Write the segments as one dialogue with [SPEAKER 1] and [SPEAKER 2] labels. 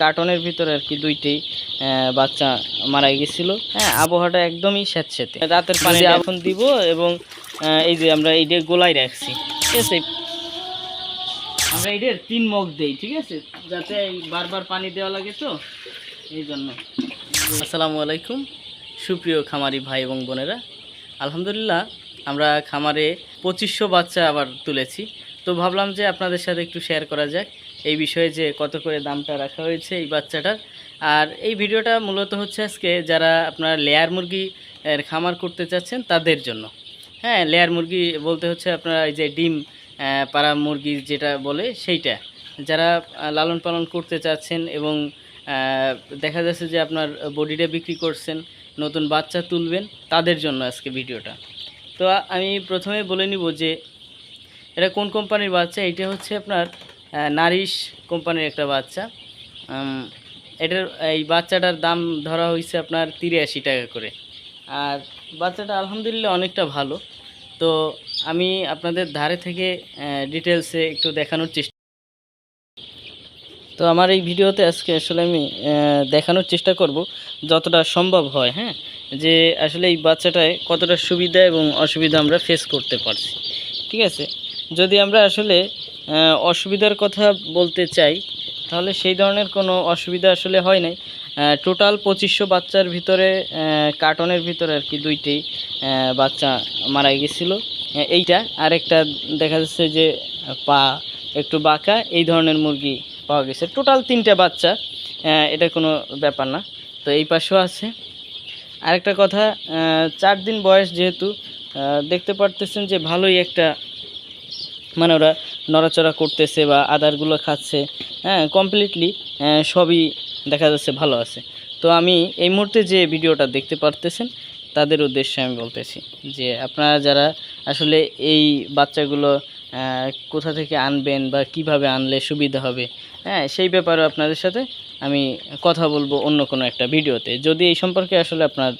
[SPEAKER 1] কার্টনের ভিতরে আর কি দুইটি বাচ্চা মারা গেছিল। হ্যাঁ আবহাওয়াটা একদমই স্যাঁতস্যাঁতে রাতের পানি এখন দিব এবং এই যে আমরা এইটা গোলাই রাখছি ঠিক আছে? আমরা এইটার তিন মগ দেই ঠিক আছে? যাতে বারবার পানি দেওয়া লাগে তো এই জন্য। আসসালামু আলাইকুম সুপ্রিয় খামারি ভাই এবং বোনেরা। আলহামদুলিল্লাহ আমরা খামারে পঁচিশশো বাচ্চা আবার তুলেছি। তো ভাবলাম যে আপনাদের সাথে একটু শেয়ার করা যাক এই বিষয়ে যে কত করে দামটা রাখা হয়েছে এই বাচ্চাটার। আর এই ভিডিওটা মূলত হচ্ছে আজকে যারা আপনারা লেয়ার মুরগি খামার করতে চাচ্ছেন তাদের জন্য। হ্যাঁ লেয়ার মুরগি বলতে হচ্ছে আপনারা এই যে ডিম পাড়া মুরগি যেটা বলে সেইটা। যারা লালন পালন করতে চাচ্ছেন এবং দেখা যাচ্ছে যে আপনার বডিটা বিক্রি করছেন, নতুন বাচ্চা তুলবেন, তাদের জন্য আজকে ভিডিওটা। তো আমি প্রথমে বলে নিব যে এটা কোন কোম্পানির বাচ্চা? এটা হচ্ছে আপনার নারিশ কোম্পানির একটা বাচ্চা। এটার, এই বাচ্চাটার দাম ধরা হয়েছে আপনার তিরাশি টাকা করে। আর বাচ্চাটা আলহামদুলিল্লাহ অনেকটা ভালো। তো আমি আপনাদের ধারে থেকে ডিটেলসে একটু দেখানোর চেষ্টা তো আমার এই ভিডিওতে আজকে আসলে আমি দেখানোর চেষ্টা করব যতটা সম্ভব হয় হ্যাঁ? যে আসলে এই বাচ্চাটায় কতটা সুবিধা এবং অসুবিধা আমরা ফেস করতে পারছি। ঠিক আছে? যদি আমরা আসলে অসুবিধার কথা বলতে চাই, তাহলে সেই ধরনের কোনো অসুবিধা আসলে হয় নাই। টোটাল পঁচিশশো বাচ্চার ভিতরে কার্টনের ভিতরে আর কি দুইটি বাচ্চা মারা গেছিল। এইটা, আরেকটা দেখা যাচ্ছে যে পা একটু বাঁকা, এই ধরনের মুরগি পাওয়া গেছে। টোটাল তিনটে বাচ্চা এটা কোনো ব্যাপার না। তো এই পাশেও আছে। আরেকটা কথা চার দিন বয়স যেহেতু দেখতে পারতেছেন যে ভালোই একটা মানে ওরা নড়াচড়া করতেছে বা আদারগুলো খাচ্ছে হ্যাঁ কমপ্লিটলি সবই দেখা যাচ্ছে ভালো আছে। তো আমি এই মুহূর্তে যে ভিডিওটা দেখতে পারতেছেন, তাদের উদ্দেশ্যে আমি বলতেছি যে আপনারা যারা আসলে এই বাচ্চাগুলো কোথা থেকে আনবেন বা কীভাবে আনলে সুবিধা হবে হ্যাঁ সেই ব্যাপারে আপনাদের সাথে আমি কথা বলব অন্য কোনো একটা ভিডিওতে। যদি এই সম্পর্কে আসলে আপনার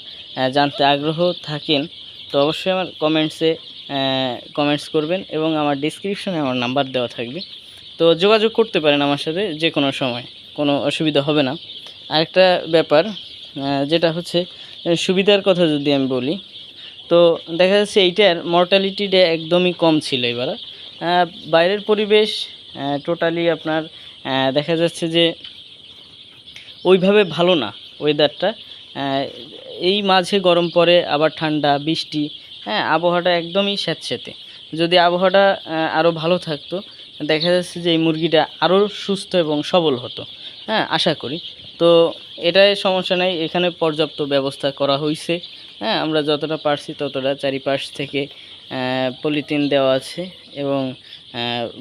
[SPEAKER 1] জানতে আগ্রহ থাকেন, তো অবশ্যই আমার কমেন্টসে কমেন্টস করবেন এবং আমার ডিসক্রিপশনে আমার নাম্বার দেওয়া থাকবে। তো যোগাযোগ করতে পারেন আমার সাথে যে কোনো সময়, কোনো অসুবিধা হবে না। আরেকটা ব্যাপার যেটা হচ্ছে সুবিধার কথা যদি আমি বলি, তো দেখা যাচ্ছে এইটার মর্টালিটিটা একদমই কম ছিল এবার। বাইরের পরিবেশ টোটালি আপনার দেখা যাচ্ছে যে ওইভাবে ভালো না ওয়েদারটা এই মাঝে গরম পড়ে আবার ঠান্ডা, বৃষ্টি হ্যাঁ আবহাওয়াটা একদমই স্যাঁতস্যাঁতে যদি আবহাওয়াটা আরও ভালো থাকতো, দেখা যাচ্ছে যে এই মুরগিটা আরও সুস্থ এবং সবল হতো। হ্যাঁ আশা করি। তো এটাই সমস্যা নাই, এখানে পর্যাপ্ত ব্যবস্থা করা হয়েছে হ্যাঁ আমরা যতটা পারছি ততটা চারিপাশ থেকে পলিথিন দেওয়া আছে এবং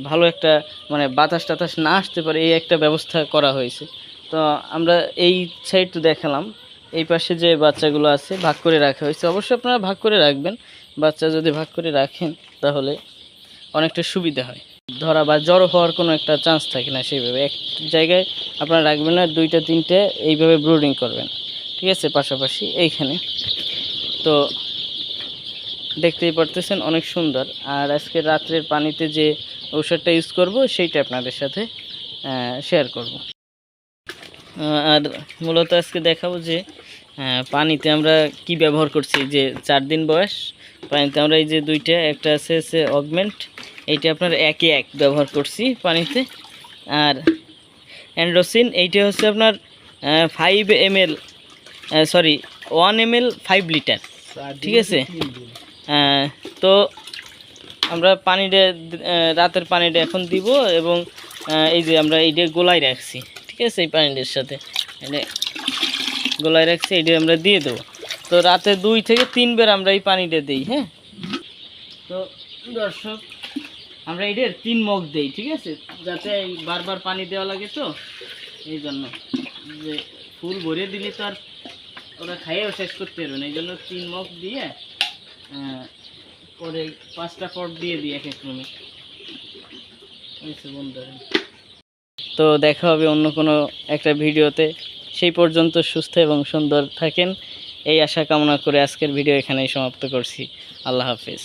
[SPEAKER 1] ভালো একটা মানে বাতাস টাতাস না আসতে পারে, এই একটা ব্যবস্থা করা হয়েছে। তো আমরা এই সাইড দেখালাম। এই পাশে যে বাচ্চাগুলো আছে, ভাগ করে রাখা হয়েছে। অবশ্যই আপনারা ভাগ করে রাখবেন। বাচ্চা যদি ভাগ করে রাখেন, তাহলে অনেকটা সুবিধা হয়। ধরা বা জড়ো হওয়ার কোনো একটা চান্স থাকে না সেইভাবে। এক জায়গায় আপনারা রাখবেন না, দুইটা, তিনটে, এইভাবে ব্রুডিং করবেন। ঠিক আছে? পাশাপাশি এইখানে। তো দেখতেই পারতেছেন, অনেক সুন্দর। আর আজকে রাত্রের পানিতে যে ঔষধটা ইউজ করব, সেইটা আপনাদের সাথে শেয়ার করব। আর মূলত আজকে দেখাবো যে পানিতে আমরা কি ব্যবহার করছি? যে চার দিন বয়স পানিতে আমরা এই যে দুইটা একটা আছে হচ্ছে অগমেন্ট এইটা আপনার একে এক ব্যবহার করছি পানিতে। আর অ্যান্ড্রোসিন এইটা হচ্ছে আপনার five M L sorry one M L five litre ঠিক আছে? আহ, তো আমরা পানিটা রাতের পানিটা এখন দিব এবং এই যে আমরা এইটা গোলায় রাখছি ঠিক আছে এই পানিটার সাথে? এটা গোলায় রাখছি এইটা আমরা দিয়ে দেবো। তো রাতে দুই থেকে তিনবার আমরা এই পানিটা দিই হ্যাঁ? তো দর্শক, আমরা এটার তিন মগ দেই, ঠিক আছে? যাতে বারবার পানি দেওয়া লাগে তো, এই জন্য। যে ফুল ভরে দিলে তো আর ওরা খাইয়েও শেষ করতে পারবে না, এই জন্য তিন মগ দিয়ে পরে পাঁচটা পট দিয়ে দিই এক এক রুমে। বন্ধুরা। তো দেখা হবে অন্য কোনো একটা ভিডিওতে। সেই পর্যন্ত সুস্থ এবং সুন্দর থাকেন। এই আশা কামনা করে আজকের ভিডিও এখানেই সমাপ্ত করছি। আল্লাহ হাফিজ।